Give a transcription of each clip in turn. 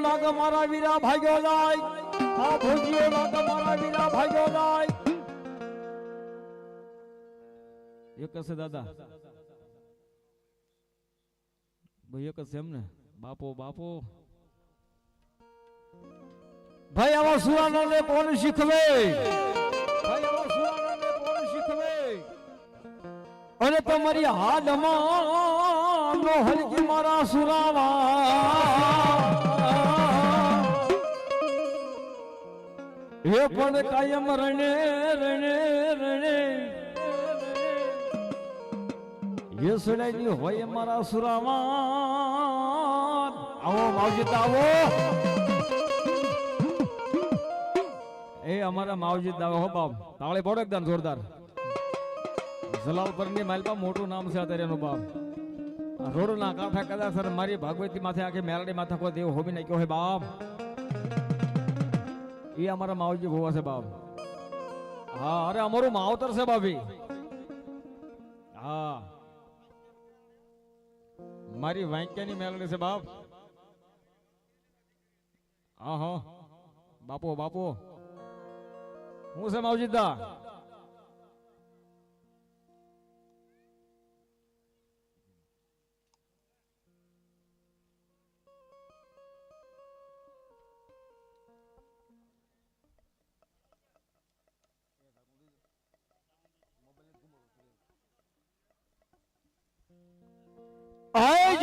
નાગ મારા વીરા ભાગ્યો જાય આ ભોજિયો નાગ મારા વીરા ભાગ્યો જાય એક હશે દાદા. ભાઈ, એક હશે એમને. બાપો બાપો. ભાઈ, આવા સુરાનાને કોણ શીખવે? ભાઈ અને તમારી હાડમાં નો હલકી મારા સુરાવા. એ પણ કાયમ રણે રણે રણે. એ સુડાઈ હોય મારા સુરામાં. આવો માવજી આવો. એ અમારા માવજી દાવા હો, બાપ. તાળે પડો એકદમ જોરદાર. જલાલપરની માલપા મોટું નામ છે અત્યારે એનું બાપ. આ રોડ ના કાંઠા કદાચ મારી ભાગવતી માથે આખી મેલડી માથા કોઈ દેવ હોમી નાખ્યો હે બાપ. એ અમારા માવજી ભોવા છે બાપ હા, અરે અમારું માવતર છે બાપી હા. મારી વાંક્યાની મેલડી છે બાપ હા હા. બાપો બાપો. હું છે માવજીદા આય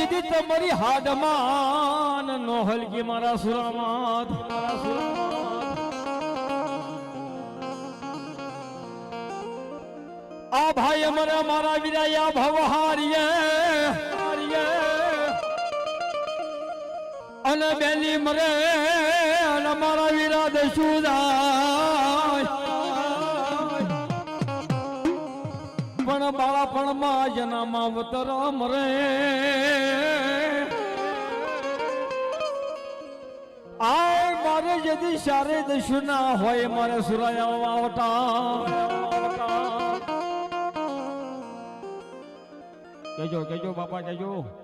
જદી તમારી હાડમાન નો હલકી મારા સુરામાં આ ભાઈ અમારા મારા વિરાયા ભવ હારીએ. હારીએ. અને બેલી મરે અને મારા વિરા દશું પણ બાળપણમાં જેના માવતર રે આય મારે જદી સારે દશું ના હોય, મારે સુરાયા આવતા કેજો કેજો, બાપા, કેજો.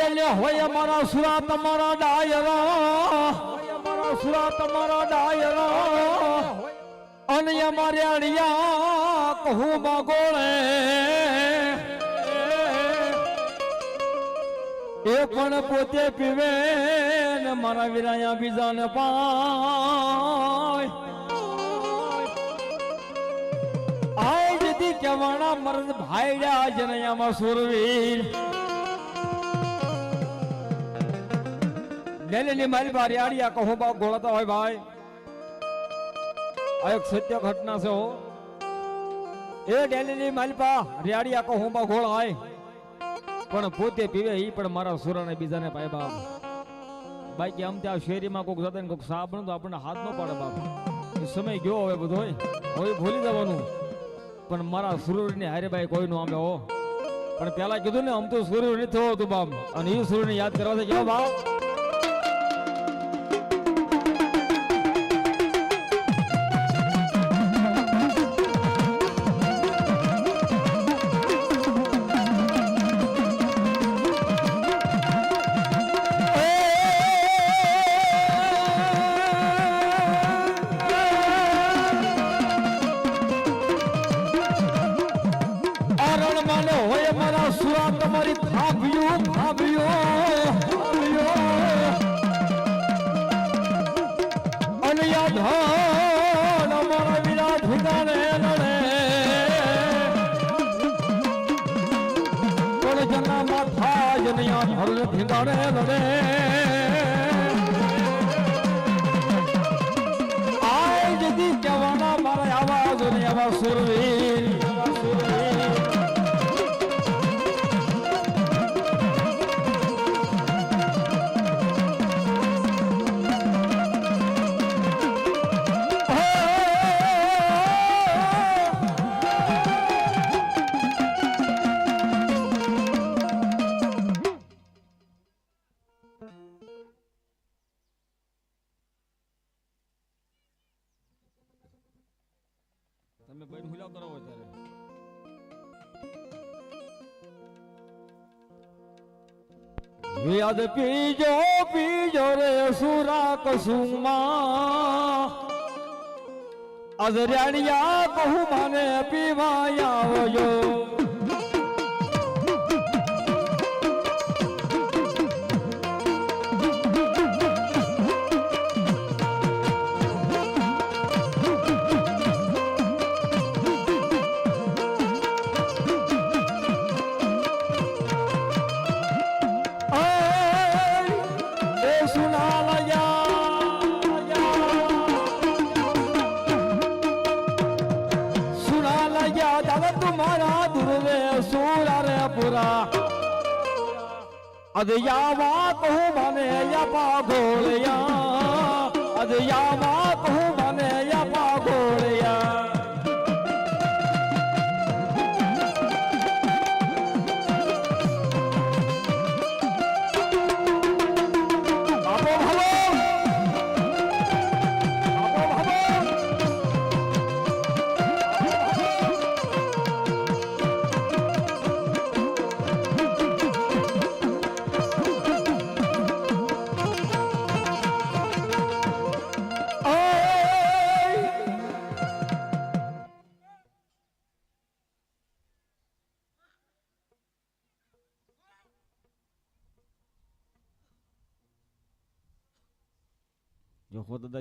આડેલે હોય અમારા સુરા તમારા ડાયરો અમારા સુરા તમારા ડાયરા. અને અમારે અડિયા કહું બાગોળે એ પણ પોતે પીવે ને મારા વિરાયા બીજાને પાય. આય જદી કેવાણા મરદ ભાઈડા આમાં સુરવીર ડેલીની મારી બારી આડિયા કહો બા ગોળતા હોય ભાઈ. આ એક સત્ય ઘટના છે હો. એ ડેલીની માલપા રેડિયા કહો બા ગોળ પણ પોતે પીવે ઈ પણ મારા સુરાને બીજાને પાય, બાપ. બાકી આમ ત્યાં શેરીમાં કોઈક જતા ને કોઈક સાબણ તો આપણને હાથ ન પાડે, બાપ. સમય ગયો હવે બધો હવે ભૂલી જવાનું. પણ મારા સુરની હારે ભાઈ કોઈનું આમે હો. પણ પેલા કીધું ને, આમ તો સુરુ નથી થયો તું બાપ. અને એ સુરને યાદ કરવા છે કેવો બાપ. ઠિકાણે નડે આય જદી કહેવાના મારા આવાજ ને આવા સુરવીર યાદ પીજો પીજો રે સુરા કસુમા. અજરાણિયા કહું મને પીવા આવજો. રે પુરા અદ યાવા કહું મને યપા ગોળિયા અદ યાવા કહું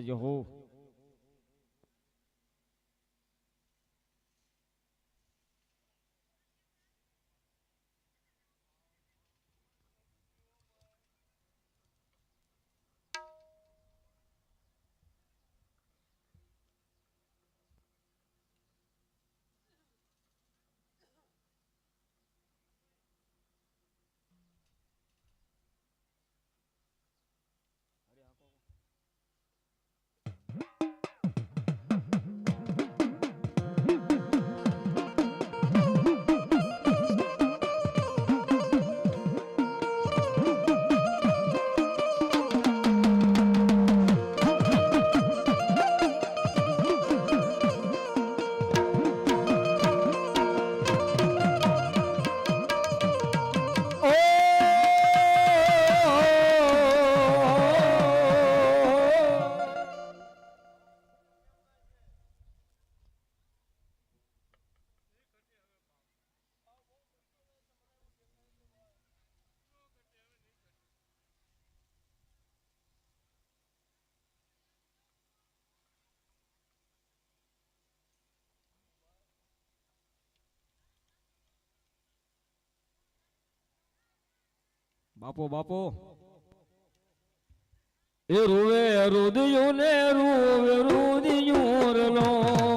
જો હો બાપો બાપો. એ રૂવે રુદિયું ને રૂવે રુદિયું રલો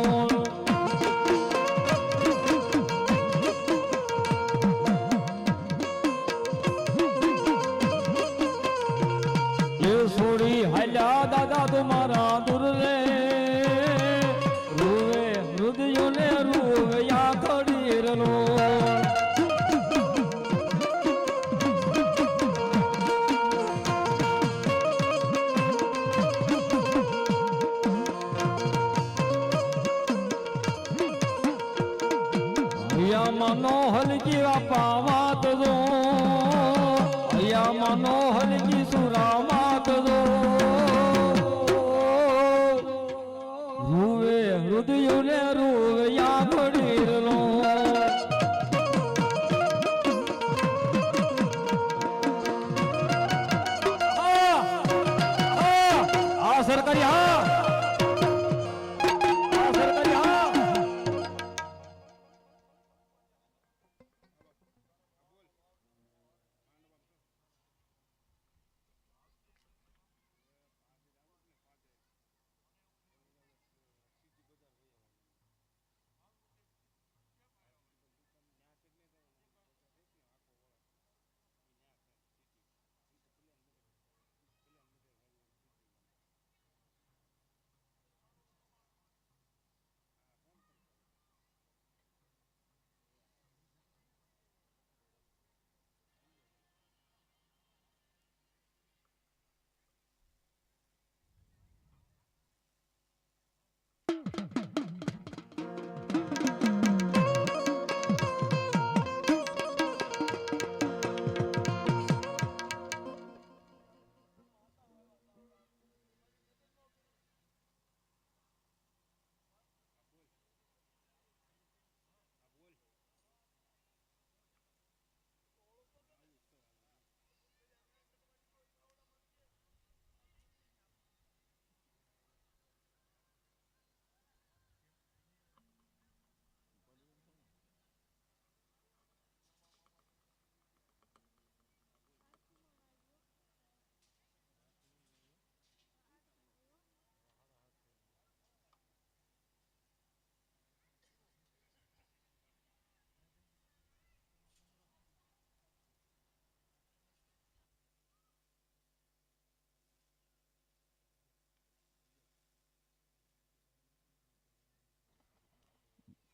માનો હલકી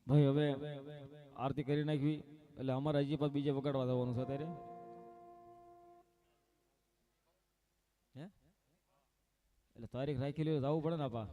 ભાઈ, હવે આરતી કરી નાખવી. એટલે અમારે હજી પણ બીજે વગાડવા જવાનું છે અત્યારે. એટલે તારીખ રાખી લ્યો, જવું પડે ને આપા.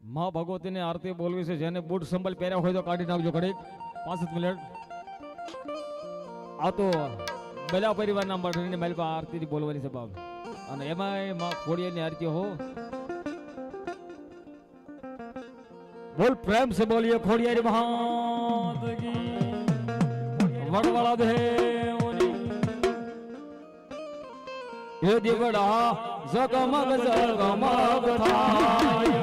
માં ભગવતીને આરતી બોલવી છે, જેને બૂટ સંભલ પહેર્યા હોય તો કાઢી નાખજો ઘડીક. પાંસઠ મિનિટ. આ તો બધા પરિવારના મળીને મેલપા આરતી બોલવાની છે બાપ. અને એમાં માં ખોડિયાની આરતી હો. બોલ પ્રેમ સે બોલીએ ખોડિયારી મહાદગી. વડવાળા દેવની. હે દીવડા જગમગ જગમગ થાય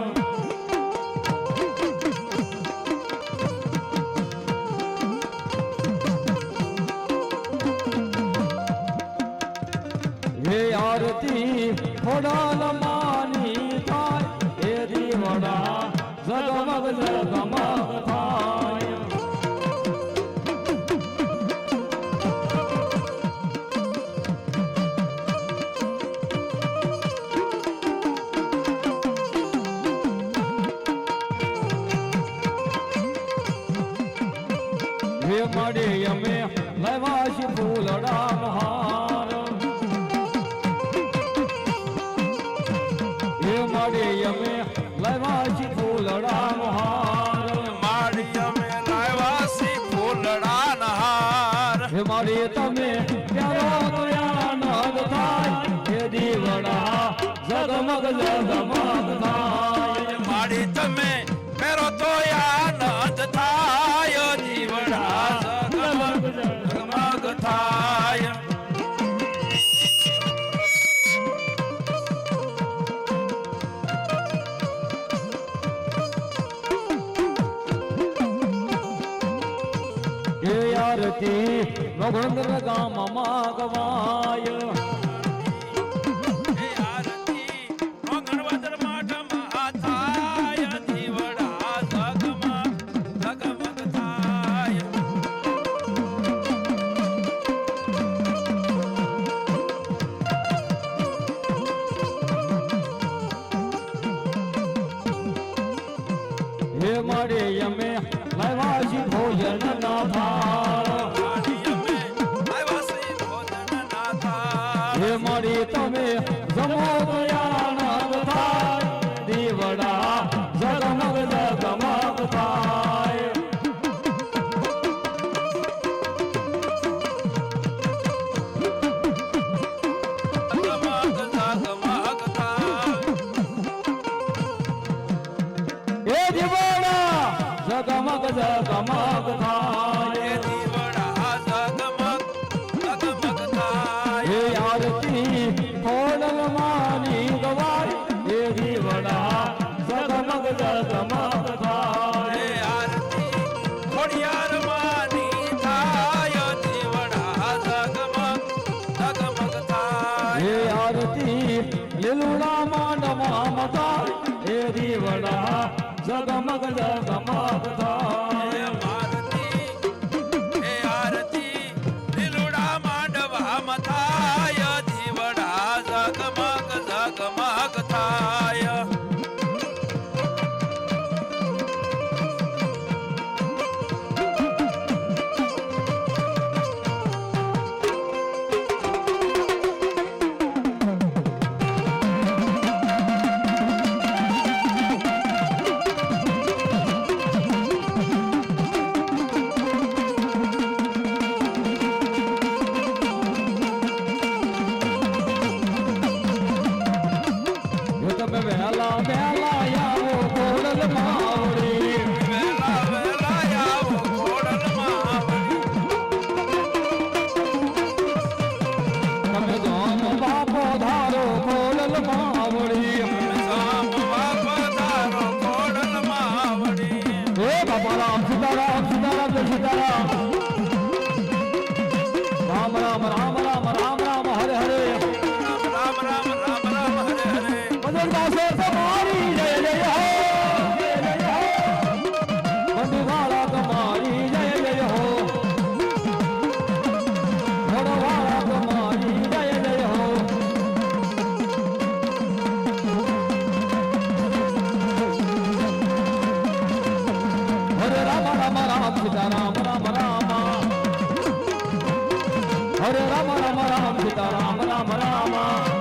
હે આરતી ખોડાલ માડે અમે લવાશી ફૂલડા મહાર આરતી રઘુંદ્ર ગામ માગવાય હે મારી તમે જમો મગલ ગમાવતા રાજા રામ રામ રામ હરે રામ રામ રામ સીતારામ રામ રામ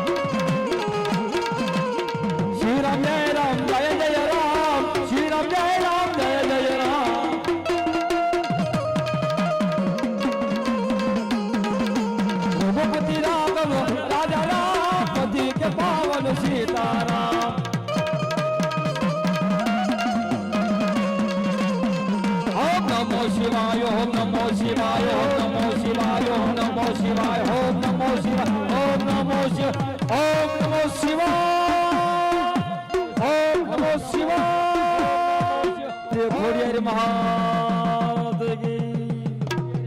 શિવાય ઓમ નમો શિવાય ઓમ નમો શિવાય ઓમ નમો શિવાય ઓમ નમો શિવાય ઓમ નમો શિવાય ઓમ નમો શિવાય ઓમ નમો શિવાય તે ભોળિયાર મહાદેવી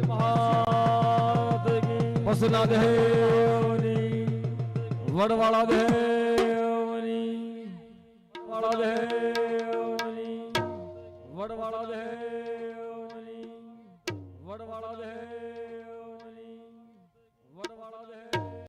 મહાદેવી પસના દેવની વડવાળા દેવની વડવાળા દેવની, વડવાળા દેવ